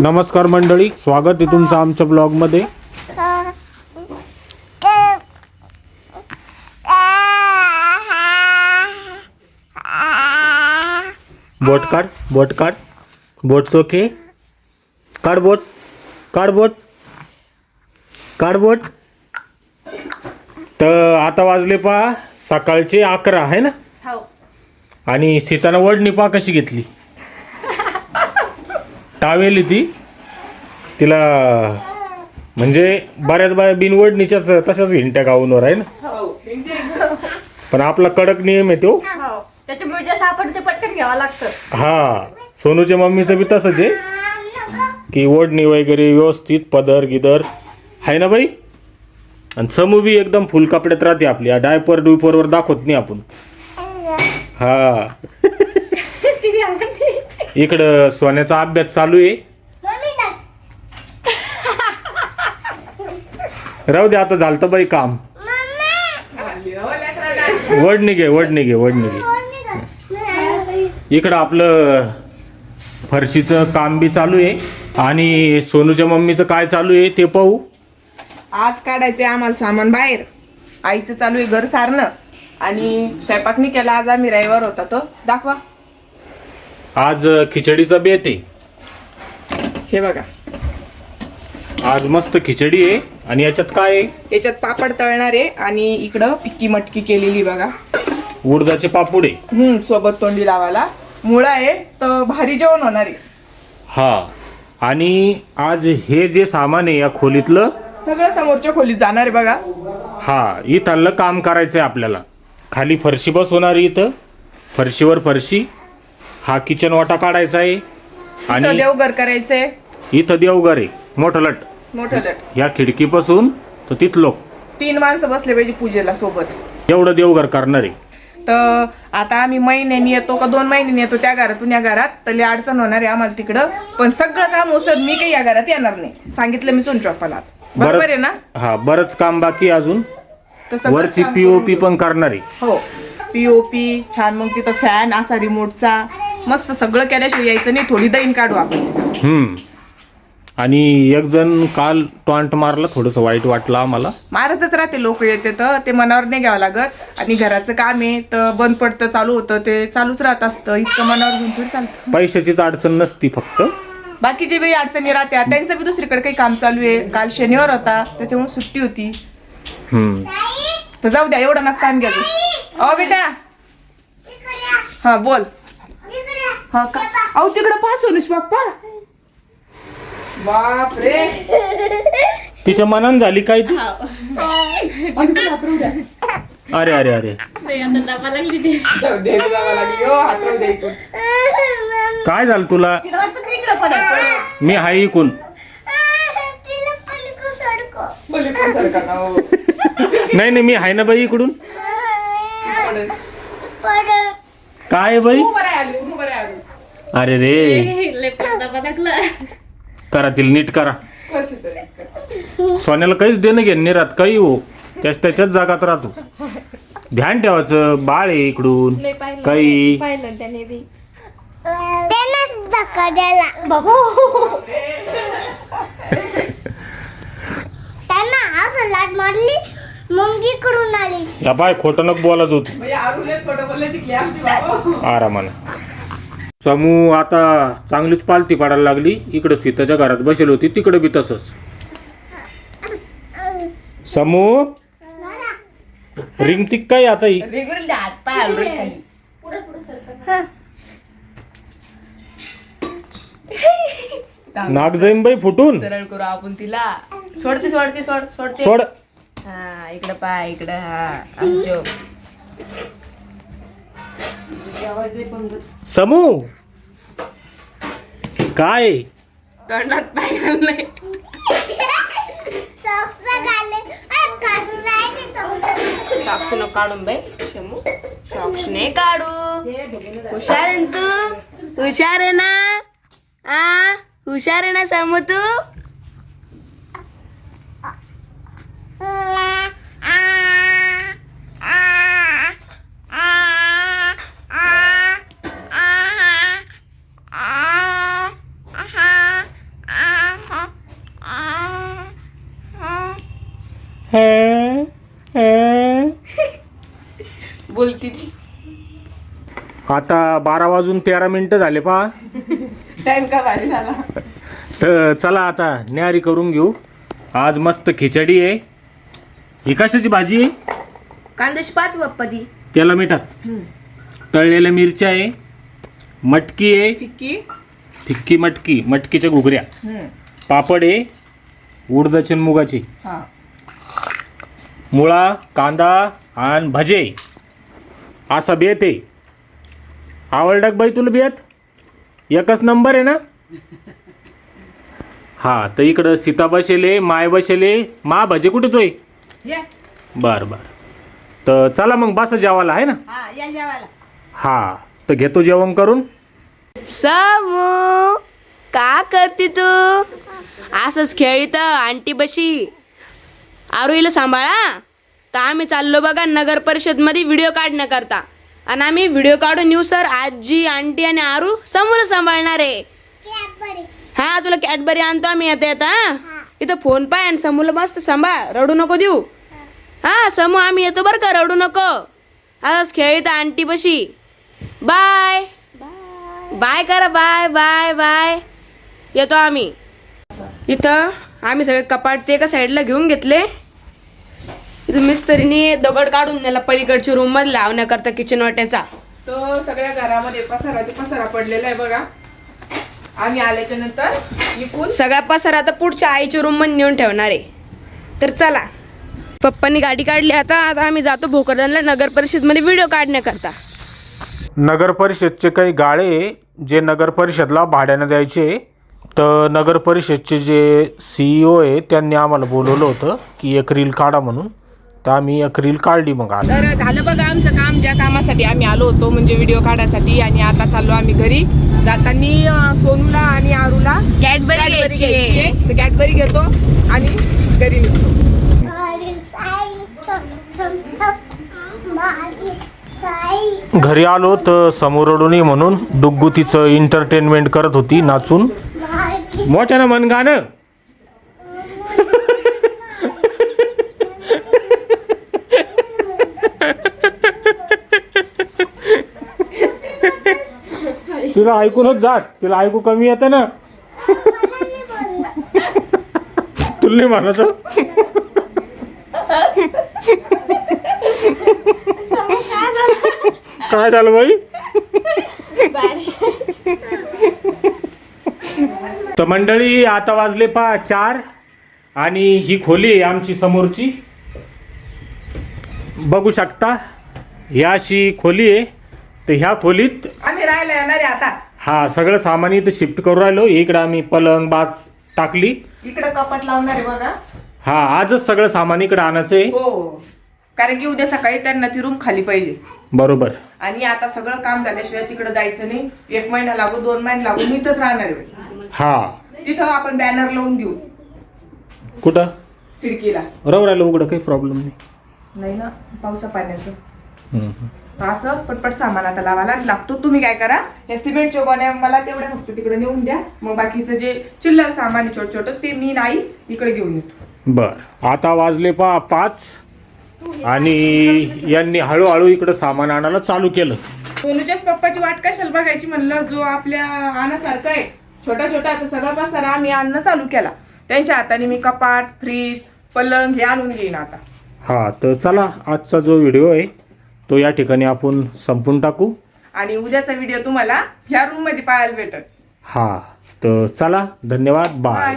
नमस्कार मंडळी स्वागत आहे तुमचं आमच्या ब्लॉगमध्ये. बोट काढ बोट काढ. बोट चोखे. काढ बोट काढ बोट. काढ बोट. तर आता वाजले पा सकाळचे अकरा आहे ना? हो. आणि सीतानं वडणी पा कशी घेतली. टावेली ती. तिला म्हणजे बऱ्याच बाया बिनवडणीच्याच तशाच हिंट्या गाऊनवर आहे ना. हो. पण आपला कडक नियम आहे तो. हो. त्याच्यामुळे जे सापडते ते पटकन घ्यावं लागतं. हा. सोनूच्या मम्मीचं बी तसंच आहे. की ओढणी वगैरे व्यवस्थित पदर गिदर. आहे ना बाई? आणि समू बी एकदम फुल कपड्यात राहते आपली. डायपर डुयपरवर दाखवत नाही आपण. हा. इकडं सोन्याचा अभ्यास चालू आहे. राहू दे आता झालं तर बाई काम. वडणी घे वडणी घे वडणी घे. इकडं आपलं फरशीचं काम बी चालू आहे. आणि सोनूच्या मम्मीचं काय चालू आहे ते पाहू. आज काढायचे आम्हाला सामान बाहेर. आईचं चालू आहे घर सारणं. आणि स्वयंपाक नाही केला आज आम्ही रविवार होता तो. दाखवा. आज खिचडीचा बेत आहे हे बघा. आज मस्त खिचडी आहे. आणि याच्यात काय आहे? याच्यात पापड तळणार आहे आणि इकडं पिक्की मटकी केलेली बघा. उडदाचे पापुड. आहे हम्म सोबत तोंडी लावायला. मुळा आहे तर भारी जेवण होणार आहे. हा. आणि आज हे जे सामान आहे या खोलीतलं सगळं समोरच्या खोलीत जाणार आहे बघा. हा इथलं काम करायचं आहे आपल्याला. खाली फरशी बसवणार आहे इथं. फरशीवर फरशी. हा किचन वाटा काढायचा आहे. आणि देवघर करायचंय. इथं देवघर आहे. मोठं लट. मोठं लट. या खिडकीपासून तर तिथलं. तीन माणसं बसले पाहिजे पूजेला सोबत. एवढं देवघर करणार आहे. तर आता आम्ही महिन्यानी येतो का दोन महिन्यानी येतो त्या घरातून या घरात. तर लई अडचण होणार आहे आम्हाला तिकडं. पण सगळं काम ओसर मी काही या घरात येणार नाही. सांगितलं मी सोनचॉपाला बरोबर आहे ना? हा बरंच काम बाकी अजून. तर सगळं वरची काम पीओपी पण करणार आहे. हो. पीओपी छान मग तिथं फॅन असा रिमोटचा मस्त सगळं केल्याशिवाय यायचं नाही थोडी दैन काढू आपण. हम्म. आणि एक जण काल टॉन्ट मारला थोडंसं वाईट वाटलं आम्हाला. मारतच राहते लोक येते तर ते मनावर नाही घ्यावं लागत. आणि घराचं काम आहे तर बंद पडतं चालू होतं ते चालूच राहत असतं. इतकं मनावर घेऊन थोडी चालतं. पैशाचीच अडचण नसती फक्त. बाकीचे बी अडचणी राहत्या त्यांचं बी दुसरीकडे काही काम चालू आहे. काल शनिवार होता त्याच्यामुळे सुट्टी होती. हम्म. तर जाऊ द्या एवढा नका ताण घ्या. तू. अहो बेटा. हा बोल. हा का? अहो तिकडं पास सोनुष बाप्पा बाप रे तिच्या मनान झाली काय ती? अरे अरे अरे. नाही, आता दाबा लागली ते. काय झालं तुला? वाटतं. मी हाय इकून. नाही नाही मी हाय ना बाई इकडून. काय आहे बाई अरे रे. करा तिला नीट करा. सोन्याला काहीच देणं घेणं नाही राहत काही हो. त्याच त्याच्याच जागात राहतो. ध्यान ठेवायचं बाळ आहे इकडून. काही. पाहिलं त्याने बी. बाबा. त्यांना असं लाट मारली मुंगी कडून आली. या बाय खोटं नको बोलाच होत. आरामानं. समू आता चांगलीच पालती पाडायला लागली. इकडं सीताच्या घरात बसेल होती तिकडं बी तसंच. समू रिंगती काय आता ही? नाक जाईन बाई फुटून. सरळ करू आपण तिला. सोडते सोडते सोड सोडते. सोड. हा इकडं पाय इकडं हा आमच्या समू! काय? तोंडात पाय घालणे सॉक्स घाले अरे काढून सॉक्स. बाई शमू. शॉक्स नाही काढू. हुशार ना तू? हुशार आहे ना? आ? हुशार आहे ना समू तू? बोलती ती. आता बारा वाजून तेरा मिनिटं झाले पहा. टाइम का भारी झाला? तर चला आता न्यारी करून घेऊ. आज मस्त खिचडी आहे. ही कशाची भाजी आहे? कांद्याची पाच बाप्पा ती त्याला मिठात. तळलेल्या मिरच्या आहे. मटकी आहे. फिक्की. फिक्की मटकी मटकीच्या घुगऱ्या. पापड आहे. उडदाची आणि मुगाची. हा. मुळा कांदा आणि भजे. असा बेत आहे आवडलं का बाई तुला बेत? एकच नंबर आहे ना? हा तर इकडं सीता बसेले माय बसेले मा भजे कुठे तोय? या. बर बर. तर चला मग बस जेवायला आहे ना? हा हा तर घेतो जेवण करून. समू का करते तू? असंच खेळीत आंटी बशी. आरुईला सांभाळा. तर आम्ही चाललो बघा नगर परिषदमध्ये व्हिडिओ काढण्याकरता. आणि आम्ही व्हिडिओ काढून येऊ सर आजी आंटी आणि आरू समोर सांभाळणार आहे. हा तुला कॅडबरी आणतो आम्ही येता येता हा? इथं फोन पाय आणि समूला मस्त सांभाळ. रडू नको देऊ. हा समू आम्ही येतो बरं का? रडू नको. असंच खेळीत आंटी बशी बाय बाय करा बाय बाय बाय येतो आम्ही. इथं आम्ही सगळे कपाट ते एका साईडला घेऊन घेतले. इथं मिस्त्रीने दगड काढून नेला पलीकडच्या रूममध्ये लावण्याकरता किचन वाट्याचा. तो सगळ्या घरामध्ये पसाराचे पसारा पडलेला आहे बघा. आम्ही आल्याच्यानंतर इकून सगळा पसारा आता पुढच्या आईच्या रूममध्ये नेऊन ठेवणार आहे. तर चला. पप्पांनी गाडी काढली. आता आता आम्ही जातो भोकरदनला नगर परिषदमध्ये व्हिडिओ काढण्याकरता. नगर परिषदचे काही गाळे जे नगर परिषदला भाड्यानं द्यायचे तर नगर परिषदचे जे सीईओ आहे त्यांनी आम्हाला बोलवलं होतं की एक रील काढा म्हणून. तर आम्ही एक रील काढली मग आज. तर झालं बघा आमचं काम ज्या कामासाठी आम्ही आलो होतो म्हणजे व्हिडिओ काढायसाठी आणि आता चाललो आम्ही घरी. जातानी सोनूला आणि आरूला कॅडबरी कॅडबरी घ्यायची आहे. तर कॅडबरी घेतो आणि घरी निघतो. घरी आलो तर समोर ये म्हणून डुग्गू तिचं एंटरटेनमेंट करत होती नाचून. मोठ्यानं मन गाणं. तिला ऐकूनच जात तिला ऐकू कमी येतं ना. तुला नाही म्हणत काय झालं बाई? तर मंडळी आता वाजले पा चार आणि ही खोली आहे आमची समोरची. बघू शकता ही अशी खोली आहे. तर ह्या खोलीत आम्ही राहायला येणार आहे आता. हा सगळं सामान इथं शिफ्ट करू राहिलो. इकडं आम्ही पलंग बास टाकली. इकडे कपाट लावणार आहे बघा. हा आजच सगळं सामान इकडं आणायचं आहे. हो कारण की उद्या सकाळी त्यांना ती रूम खाली पाहिजे. बरोबर. आणि आता सगळं काम झाल्याशिवाय तिकडे जायचं नाही. एक महिना लागू दोन महिने लागू मी इथंच राहणार आहे. हा. तिथं आपण बॅनर लावून देऊ. कुठं? खिडकीला. रव राहिलं उघडं काही प्रॉब्लेम नाही. नाही ना पावसा पाण्याचं. हम्म, हम्म. तर असं पटपट सामान आता लावायला लागतो. तुम्ही काय करा या सिमेंटच्या गोण्या मला तेवढ्या फक्त तिकडे नेऊन द्या. मग बाकीचं जे चिल्लर सामान छोट छोट ते मी नाही इकडे घेऊन येतो. बर. आता वाजले पा पाच. आणि यांनी हळूहळू इकडं सामान आणायला चालू केलं. सोनूच्याच पप्पाची वाट कशाला बघायची म्हणलं जो आपल्या आणसारखा आहे. छोटा छोटा आता सगळा पसारा आम्ही आणणं चालू केला. त्यांच्या हाताने मी कपाट फ्रीज पलंग हे आणून घेईन आता. हा तर चला आजचा जो व्हिडिओ आहे तो या ठिकाणी आपण संपून टाकू. आणि उद्याचा व्हिडिओ तुम्हाला ह्या रूममध्ये पाहायला भेटत हा तर चला धन्यवाद बाय